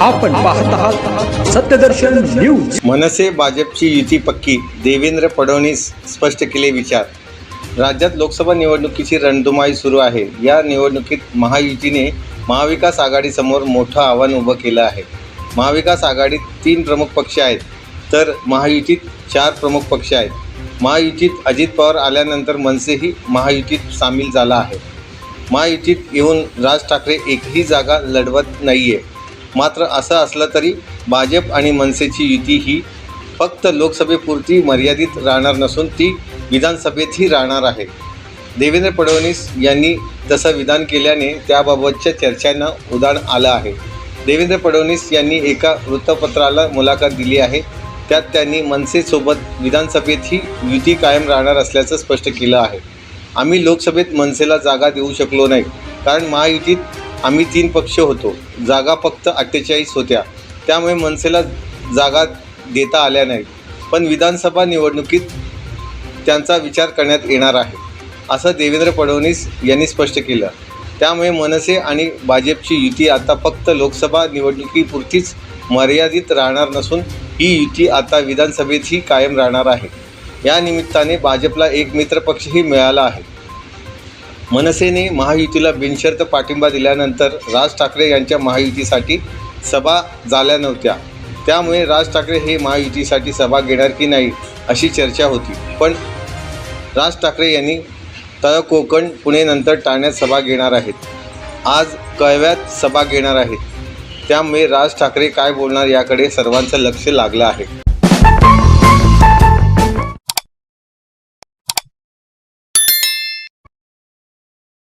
आपण पाहत आहात सत्यदर्शन न्यूज. मनसे भाजपची युती पक्की देवेंद्र फडणवीस स्पष्ट केले विचार. राज्यात लोकसभा निवडणुकीची रणधुमाई सुरू आहे. या निवडणुकीत महायुतीने महाविकास आघाडीसमोर मोठं आव्हान उभं केलं आहे. महाविकास आघाडीत तीन प्रमुख पक्ष आहेत तर महायुतीत चार प्रमुख पक्ष आहेत. महायुतीत अजित पवार आल्यानंतर मनसेही महायुतीत सामील झाला आहे. महायुतीत येऊन राज ठाकरे एकही जागा लढवत नाही आहे मात्र असं असलं तरी भाजप आणि मनसेची युती ही फक्त लोकसभेपुरती मर्यादित राहणार नसून ती विधानसभेतही राहणार आहे. देवेंद्र फडणवीस यांनी तसं विधान केल्याने त्याबाबतच्या चर्चांना उदाहरण आलं आहे. देवेंद्र फडणवीस यांनी एका वृत्तपत्राला मुलाखत दिली आहे. त्यात त्यांनी मनसेसोबत विधानसभेतही युती कायम राहणार असल्याचं स्पष्ट केलं आहे. आम्ही लोकसभेत मनसेला जागा देऊ शकलो नाही कारण महायुतीत आम्ही तीन पक्ष होतो. जागा फक्त अठ्ठेचाळीस होत्या. त्यामुळे मनसेला जागा देता आल्या नाहीत. पण विधानसभा निवडणुकीत त्यांचा विचार करण्यात येणार आहे असं देवेंद्र फडणवीस यांनी स्पष्ट केलं. त्यामुळे मनसे आणि भाजपची युती आता फक्त लोकसभा निवडणुकीपुरतीच मर्यादित राहणार नसून ही युती आता विधानसभेतही कायम राहणार आहे. या निमित्ताने भाजपला एक मित्रपक्षही मिळाला आहे. मनसेने महायुतीला बिनशर्त पाठिंबा दिल्यानंतर राज ठाकरे यांच्या महायुतीसाठी सभा झाल्या नव्हत्या. त्यामुळे राज ठाकरे हे महायुतीसाठी सभा घेणार की नाही अशी चर्चा होती. पण राज ठाकरे यांनी तळ कोकण पुणेनंतर टाळण्यात सभा घेणार आहेत. आज कळव्यात सभा घेणार आहेत. त्यामुळे राज ठाकरे काय बोलणार याकडे सर्वांचं लक्ष लागलं आहे.